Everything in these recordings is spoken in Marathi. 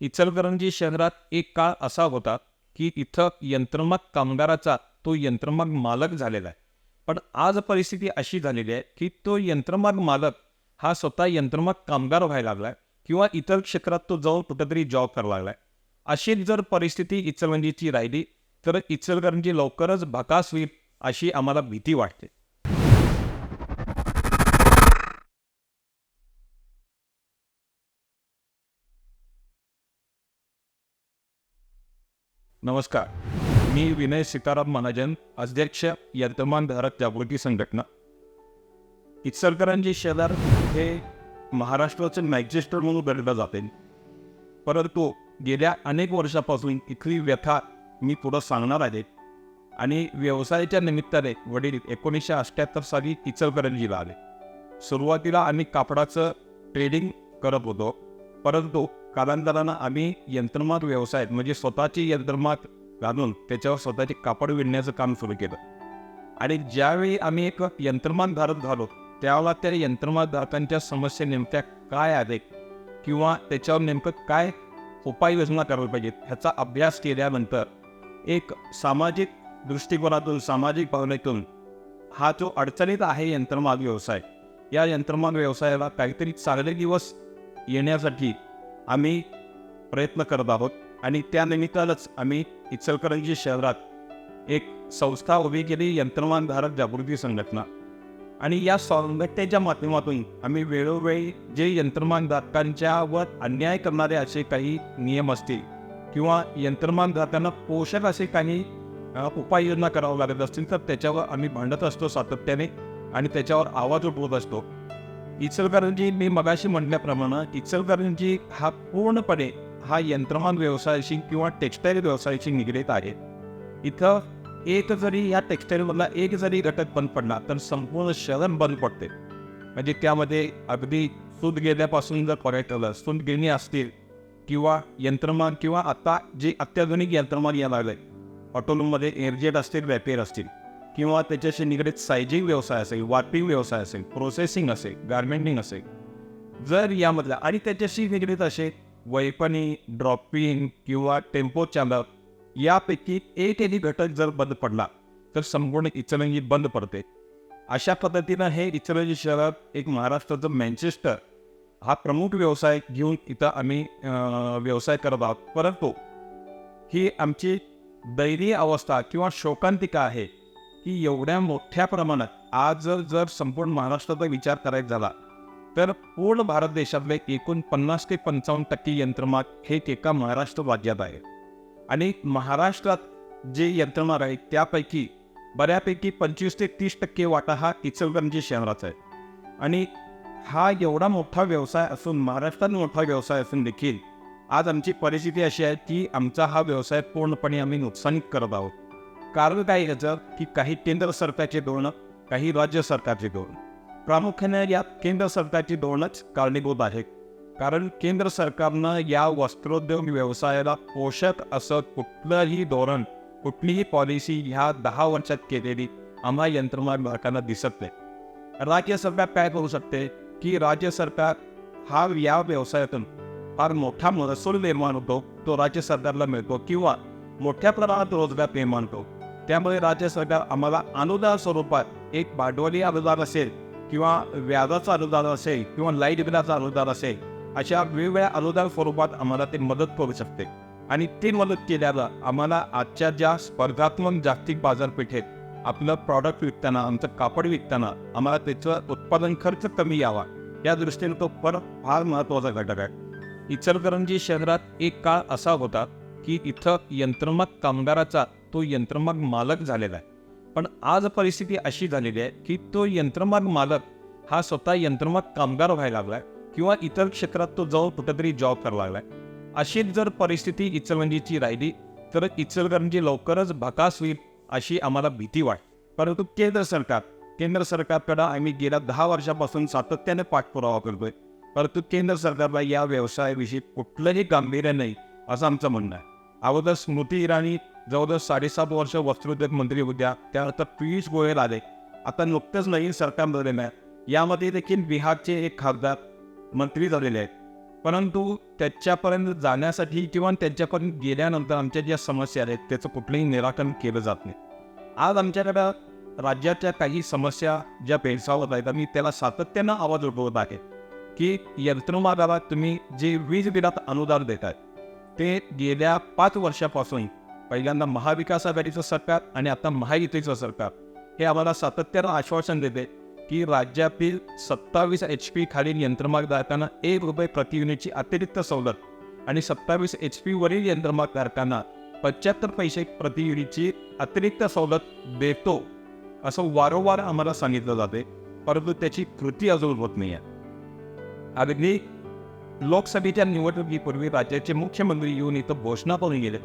इचलकरंजी शहरात एक काळ असा होता की इथं यंत्रमाग कामगाराचा तो यंत्रमाग मालक झालेला आहे. पण आज परिस्थिती अशी झालेली आहे की तो यंत्रमाग मालक हा स्वतः यंत्रमाग कामगार व्हायला लागलाय किंवा इतर क्षेत्रात तो जाऊन कुठेतरी जॉब करायला लागलाय. अशीच जर परिस्थिती इचलकरंजीची राहिली तर इचलकरंजी लवकरच भकास होईल अशी आम्हाला भीती वाटते. नमस्कार. मी विनय सीताराम महाजन अध्यक्ष यंत्रमान धारक जागृती संघटना. इचलकरंजी शेजार हे महाराष्ट्राचे मॅजिस्टर म्हणून गणलं जाते. परंतु गेल्या अनेक वर्षापासून इथली व्यथा मी पुढं सांगणार आहे. आणि व्यवसायाच्या निमित्ताने वडील एकोणीसशे अठ्ठ्याहत्तर साली इचलकरंजीला आले. सुरुवातीला आम्ही कापडाचं ट्रेडिंग करत होतो. परंतु कालांतरानं आम्ही यंत्रमाग व्यवसाय म्हणजे स्वतःची यंत्रमाग घालून त्याच्यावर स्वतःचे कापड विणण्याचं काम सुरू केलं. आणि ज्यावेळी आम्ही एक यंत्रमाग धारक झालो त्यावेळेला त्या यंत्रमाग धारकांच्या समस्या नेमक्या काय आहेत? किंवा त्याच्यावर नेमकं काय उपाययोजना करायला पाहिजेत? ह्याचा अभ्यास केल्यानंतर एक सामाजिक दृष्टिकोनातून सामाजिक भावनेतून हा जो अडचणीत आहे यंत्रमाग व्यवसाय या यंत्रमाग व्यवसायाला काहीतरी चांगले दिवस येण्यासाठी आम्ही प्रयत्न करत आहोत आणि त्यानिमित्तानंच आम्ही इचलकरंजी शहरात एक संस्था उभी केली यंत्रमानधारक जागृती संघटना. आणि या संघटनेच्या माध्यमातून आम्ही वेळोवेळी जे यंत्रमानधारकांच्यावर अन्याय करणारे असे काही नियम असतील किंवा यंत्रमानधारकांना पोषक असे काही उपाययोजना करावं लागत असतील तर त्याच्यावर आम्ही भांडत असतो सातत्याने आणि त्याच्यावर आवाज उठवत असतो. इचलकरंजी मी मगाशी म्हटल्याप्रमाणे इचलकरंजी हा पूर्णपणे हा यंत्रमान व्यवसायाशी किंवा टेक्स्टाईल व्यवसायाशी निगडीत आहे. इथं एक जरी या टेक्स्टाईलमधला एक जरी घटक बंद पडला तर संपूर्ण शहर बंद पडते. म्हणजे त्यामध्ये अगदी सूत गेल्यापासून जर करायचं ठरलं सूत गिरणी असतील किंवा यंत्रमान किंवा आता जे अत्याधुनिक यंत्रमाग यायला आहे ऑटोलूममध्ये एअरजेट असतील रॅपेर असतील किंवा त्याच्याशी निगडीत सायझिंग व्यवसाय असेल वार्पिंग व्यवसाय असेल प्रोसेसिंग असेल गार्मेंटिंग असेल जर यामधला आणि त्याच्याशी निगडीत असे वैपणी ड्रॉपिंग किंवा टेम्पो चालक यापैकी एकही घटक जर बंद पडला तर संपूर्ण इचलंगी बंद पडते. अशा पद्धतीनं हे इचलंजी शहरात एक महाराष्ट्राचं मॅन्चेस्टर हा प्रमुख व्यवसाय घेऊन इथं आम्ही व्यवसाय करत आहोत. परंतु ही आमची दैनीय अवस्था किंवा शोकांतिका आहे. की एवढ्या मोठ्या प्रमाणात आज जर जर संपूर्ण महाराष्ट्राचा विचार करायचा झाला तर पूर्ण भारत देशातले एकूण पन्नास ते पंचावन्न टक्के यंत्रमाग हे एका महाराष्ट्र राज्यात आहे. आणि महाराष्ट्रात जे यंत्रमाग आहे त्यापैकी बऱ्यापैकी पंचवीस ते तीस टक्के वाटा हा इचलकरंजी शहराचा आहे. आणि हा एवढा मोठा व्यवसाय असून महाराष्ट्रात मोठा व्यवसाय असून देखील आज आमची परिस्थिती अशी आहे की आमचा हा व्यवसाय पूर्णपणे आम्ही नुकसानीत करत आहोत. कारण काय याचं? की काही केंद्र सरकारचे धोरणं काही राज्य सरकारचे धोरण. प्रामुख्याने यात केंद्र सरकारची धोरणच कारणीभूत आहे कारण केंद्र सरकारनं या वस्त्रोद्योग व्यवसायाला पोषक असं कुठलंही धोरण कुठलीही पॉलिसी ह्या दहा वर्षात केलेली आम्हा यंत्रमाग धारकांना दिसत नाही. राज्य सरकार काय करू शकते? की राज्य सरकार हा या व्यवसायातून फार मोठा महसूल निर्माण होतो तो राज्य सरकारला मिळतो किंवा मोठ्या प्रमाणात रोजगार निर्माण होतो. त्यामुळे राज्य सरकार आम्हाला अनुदान स्वरूपात एक भांडवली अनुदान असेल किंवा व्याजाचं अनुदान असेल किंवा लाइट बिलाचं अनुदान असेल अशा वेगवेगळ्या अनुदान स्वरूपात आम्हाला ते मदत करू शकते. आणि ती मदत केल्यानं आम्हाला आजच्या ज्या स्पर्धात्मक जागतिक बाजारपेठेत आपलं प्रॉडक्ट विकताना आमचं कापड विकताना आम्हाला त्याचं उत्पादन खर्च कमी यावा या दृष्टीने तो फरक फार महत्त्वाचा घटक आहे. इचलकरंजी शहरात एक काळ असा होता की इथं यंत्रमत कामगाराचा तो यंत्रमाग मालक झालेला आहे. पण आज परिस्थिती अशी झालेली आहे की तो यंत्रमाग मालक हा स्वतः यंत्रमाग कामगार व्हायला लागलाय किंवा इतर क्षेत्रात तो जाऊन कुठेतरी जॉब करायला लागलाय. अशीच जर परिस्थिती इचलकरंजीची राहिली तर इचलकरंजी लवकरच भकास होईल अशी आम्हाला भीती वाटते परंतु केंद्र सरकार केंद्र सरकारकडं आम्ही गेल्या दहा वर्षापासून सातत्याने पाठपुरावा करतोय. परंतु केंद्र सरकारला या व्यवसायाविषयी कुठलंही गांभीर्य नाही असं आमचं म्हणणं आहे. अगोदर स्मृती इराणी जवळजवळ साडेसात वर्ष वस्त्रोद्योग मंत्री होत्या. त्यानंतर पियुष गोयल आले आता नुकतंच नवीन सरकार झालेलं आहे. यामध्ये देखील बिहारचे एक खासदार मंत्री झालेले आहेत. परंतु त्याच्यापर्यंत जाण्यासाठी किंवा त्यांच्यापर्यंत गेल्यानंतर आमच्या ज्या समस्या आहेत त्याचं कुठलंही निराकरण केलं जात नाही. आज आमच्याकडं राज्याच्या काही समस्या ज्या भेडसावत आहेत आम्ही त्याला सातत्यानं आवाज उठवत आहे की यंत्रमागाला तुम्ही जे वीज बिलात अनुदान देत आहेत ते गेल्या पाच वर्षापासून पहिल्यांदा महाविकास आघाडीचं सरकार आणि आता महायुतीचं सरकार. हे आम्हाला सातत्यानं आश्वासन देते की राज्यातील सत्तावीस एच पी खालील यंत्रमागधारकांना एक रुपये प्रति युनिटची अतिरिक्त सवलत आणि सत्तावीस एच पी वरील यंत्रमागधारकांना पंच्याहत्तर पैसे प्रति युनिटची अतिरिक्त सवलत देतो असं वारंवार आम्हाला सांगितलं जाते परंतु त्याची कृती अजून होत नाही आहे. अगदी लोकसभेच्या निवडणुकीपूर्वी राज्याचे मुख्यमंत्री येऊन इथं घोषणा करून गेले.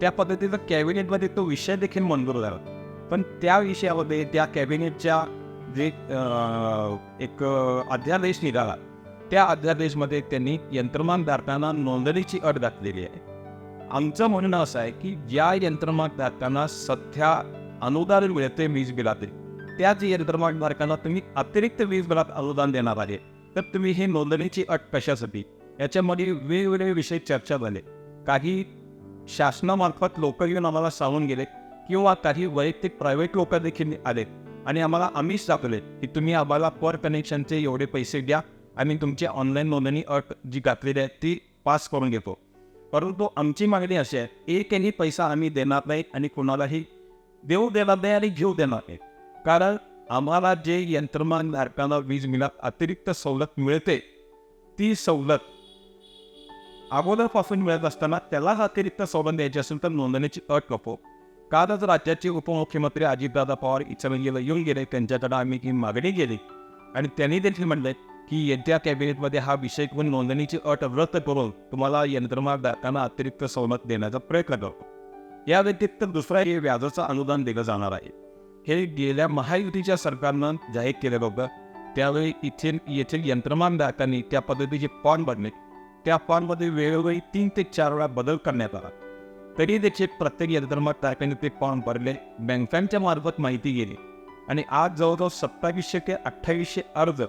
त्या पद्धतीचा कॅबिनेटमध्ये तो विषय देखील मंजूर झाला. पण त्या विषयामध्ये त्या कॅबिनेटच्या जे एक अध्यादेश निघाला त्या अध्यादेशमध्ये त्यांनी यंत्रमागधारकांना नोंदणीची अट घातलेली आहे. आमचं म्हणणं असं आहे की ज्या यंत्रमागधारकांना सध्या अनुदान मिळते वीज बिलातील त्याच यंत्रमागधारकांना तुम्ही अतिरिक्त वीज बिलात अनुदान देणार आहे. तर तुम्ही हे नोंदणीची अट कशासाठी? याच्यामध्ये वेगवेगळे विषय चर्चा झाले. काही शासनामार्फत लोक येऊन आम्हाला सांगून गेले किंवा काही वैयक्तिक प्रायव्हेट लोक देखील आले. आणि आम्हाला आम्हीच दाखवले की तुम्ही आम्हाला पर कनेक्शनचे एवढे पैसे द्या. आम्ही तुमची ऑनलाईन नोंदणी अट जी घातलेली आहे ती पास करून घेतो. परंतु आमची मागणी अशी आहे एकही पैसा आम्ही देणार नाही आणि कुणालाही देऊ देणार नाही आणि घेऊ देणार नाही. कारण आम्हाला जे यंत्रमागधारकांना वीज मिळत अतिरिक्त सवलत मिळते ती सवलत अगोदरपासून मिळत असताना त्याला अतिरिक्त सवलत द्यायची असेल तर नोंदणीची अट नको. कालच राज्याचे उपमुख्यमंत्री अजितदादा पवार इचलगीला येऊन गेले त्यांच्याकडे आम्ही ही मागणी केली. आणि त्यांनी देखील म्हणले की येत्या कॅबिनेटमध्ये हा विषय घेऊन नोंदणीची अट रद्द करून तुम्हाला यंत्रमागधारकांना अतिरिक्त सवलत देण्याचा प्रयत्न करतो या व्यतिरिक्त दुसरा हे व्याजाचं अनुदान दिलं जाणार आहे. हे गेल्या महायुतीच्या सरकारनं जाहीर केलं होतं. त्यावेळी इथे येथील यंत्रमागधारकांनी त्या पद्धतीचे फॉर्म भरले त्या फॉर्ममध्ये वेळोवेळी तीन ते चार वेळा बदल करण्यात आला. तरी देखील प्रत्येक यंत्रमागधारकांनी ते फॉर्म भरले बँकांच्या मार्फत माहिती गेली. आणि आज जवळजवळ सत्तावीसशे ते अठ्ठावीसशे अर्ज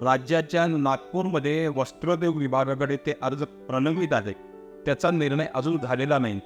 राज्याच्या नागपूरमध्ये वस्त्रोद्योग विभागाकडे ते अर्ज प्रलंबित आले त्याचा निर्णय अजून झालेला नाही.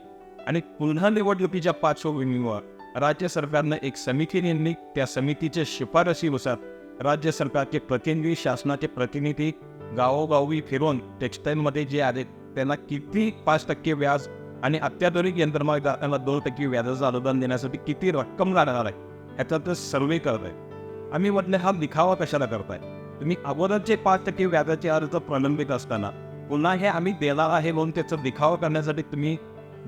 आणि पुन्हा निवडणुकीच्या पार्श्वभूमीवर राज्य सरकारनं एक समिती नेमली. त्या समितीच्या शिफारसीनुसार राज्य सरकारचे प्रतिनिधी शासनाचे प्रतिनिधी गावोगावी फिरून टेक्स्टाईलमध्ये जे आले त्यांना किती पाच टक्के व्याज आणि अत्याधुनिक यंत्रमागधारकांना दोन टक्के व्याजाचं अनुदान देण्यासाठी किती रक्कम लागणार आहे ह्याचा तर सर्वे करत आहे आम्ही म्हटलं हा दिखावा कशाला करताय? तुम्ही अगोदरचे पाच टक्के व्याजाचे अर्ज प्रलंबित असताना पुन्हा हे आम्ही देणार आहे म्हणून त्याचा दिखावा करण्यासाठी तुम्ही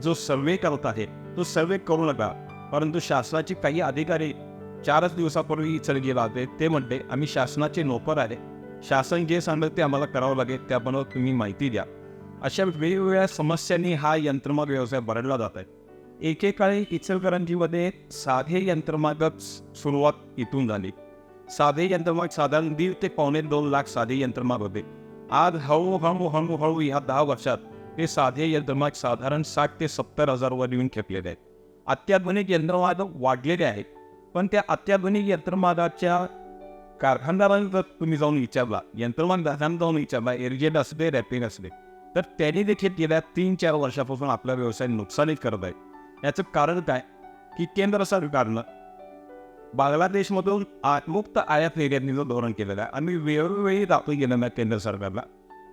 जो सर्वे करत आहे तो सर्वे करू नका. परंतु शासनाचे काही अधिकारी चारच दिवसापूर्वी इचल गेला होते ते म्हणते आम्ही शासनाचे नोकर आहे शासन जे सांगेल ते आम्हाला करावं लागेल त्याबरोबर तुम्ही माहिती द्या. अशा वेगवेगळ्या समस्यांनी हा यंत्रमाग व्यवसाय भरडला जात आहे. एकेकाळी इचलकरंजीमध्ये साधे यंत्रमागच सुरुवात इथून झाली. साधे यंत्रमाग साधारण दीड ते पावणे दोन लाख साधे यंत्रमाग होते. आज हळूहळू हळूहळू ह्या दहा वर्षात हे साधे यंत्रमाग साधारण साठ ते सत्तर हजारवर येऊन खेपलेले आहेत. अत्याधुनिक यंत्रमाग वाढलेले आहेत पण त्या अत्याधुनिक यंत्रमागाच्या कारखानदारांनी जर तुम्ही जाऊन विचारला यंत्रमानदारांना जाऊन विचारला एरजेट असले रॅपिंग असले तर त्यांनी देखील गेल्या तीन चार वर्षापासून आपला व्यवसाय नुकसानीत करत आहे. याचं कारण काय? की केंद्र सरकारनं बांगलादेशमधून आत्मुक्त मुक्त आयात निर्यातीचं धोरण केलेलं आहे आम्ही वेळोवेळी दाखवून गेलेलं आहे केंद्र सरकारला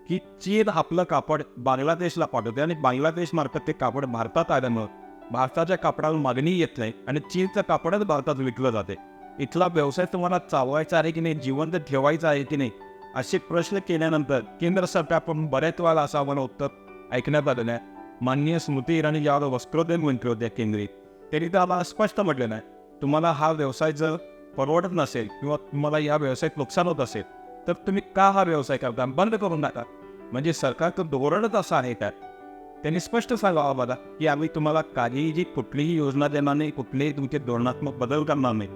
की चीन आपलं कापड बांगलादेशला पाठवते आणि बांगलादेश मार्फत ते कापड भारतात आल्यामुळं भारताच्या कापडावर मागणी येत नाही आणि चीनचं कापडच भारतात विकलं जाते इथला व्यवसाय तुम्हाला चालवायचा आहे की नाही जिवंत ठेवायचा आहे की नाही असे प्रश्न केल्यानंतर केंद्र सरकारकडून बऱ्याच वेळा असं आम्हाला उत्तर ऐकण्यात आलेलं आहे माननीय स्मृती इराणी ज्यावेळेला वस्त्रोद्योग मंत्री होत्या केंद्रीय त्यांनी तर आम्हाला स्पष्ट म्हटलेलं आहे तुम्हाला हा व्यवसाय जर परवडत नसेल किंवा तुम्हाला या व्यवसायात नुकसान होत असेल तर तुम्ही का हा व्यवसाय करता? बंद करून टाका. म्हणजे सरकारचं धोरणच असं आहे का? त्यांनी स्पष्ट सांगावं मला की आम्ही तुम्हाला काहीही जी कुठलीही योजना देणार नाही कुठलेही तुमचे धोरणात्मक बदल करणार नाही.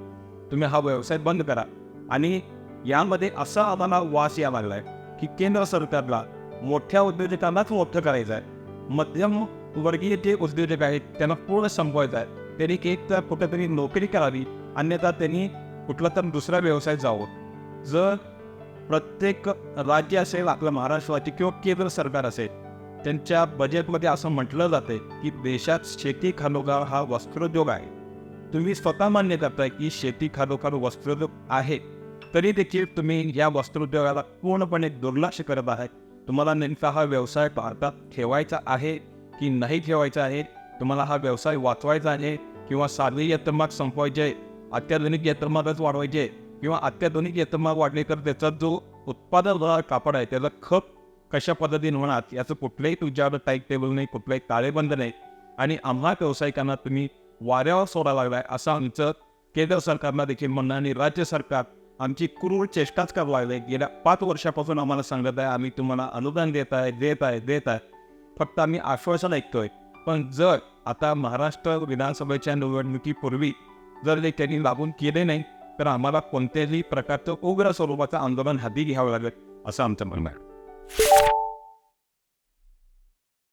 तुम्ही हा व्यवसाय बंद करा. आणि यामध्ये असा आम्हाला वास या लागला आहे की केंद्र सरकारला मोठ्या उद्योजकांनाच मोठं करायचं आहे मध्यम वर्गीय जे उद्योजक आहेत त्यांना पूर्ण संपवायचं आहे. त्यांनी एक तर कुठेतरी नोकरी करावी अन्यथा त्यांनी कुठला तर दुसरा व्यवसाय जावं. जर प्रत्येक राज्य असेल आपलं महाराष्ट्राचे किंवा केंद्र सरकार असेल त्यांच्या बजेटमध्ये असं म्हटलं जाते की देशात शेती खालोखाल हा वस्त्रोद्योग आहे. तुम्ही स्वतः मान्य करताय की शेती खालोखाल वस्त्रोद्योग आहे तरी देखील तुम्ही या वस्त्रोद्योगाला पूर्णपणे दुर्लक्ष करत आहात तुम्हाला नेमका हा व्यवसाय भारतात ठेवायचा आहे की नाही ठेवायचा आहे? तुम्हाला हा व्यवसाय वाचवायचा आहे किंवा साधे यंत्रमाग संपवायचे अत्याधुनिक यंत्रमागच वाढवायचे किंवा अत्याधुनिक यंत्रमाग वाढले तर त्याचा जो उत्पादन कापड आहे त्याचा खप कशा पद्धतीने होणार याचं कुठलंही तुझ्यावर टाईप टेबल नाही कुठलाही ताळेबंद नाही. आणि आम्हा व्यावसायिकांना तुम्ही वाऱ्यावर सोडा लागलाय. असं आमचं केंद्र सरकारला देखील म्हणणं आणि राज्य सरकार आमची क्रूर चेष्टाच करावं लागले. गेल्या पाच वर्षापासून आम्हाला सांगत आहे आम्ही तुम्हाला अनुदान देत आहे देत आहे देत आहे. फक्त आम्ही आश्वासन ऐकतोय. पण जर आता महाराष्ट्र विधानसभेच्या निवडणुकीपूर्वी जर ते त्यांनी लागून केले नाही तर आम्हाला कोणत्याही प्रकारचं उग्र स्वरूपाचं आंदोलन हाती घ्यावं लागेल असं आमचं म्हणणं आहे.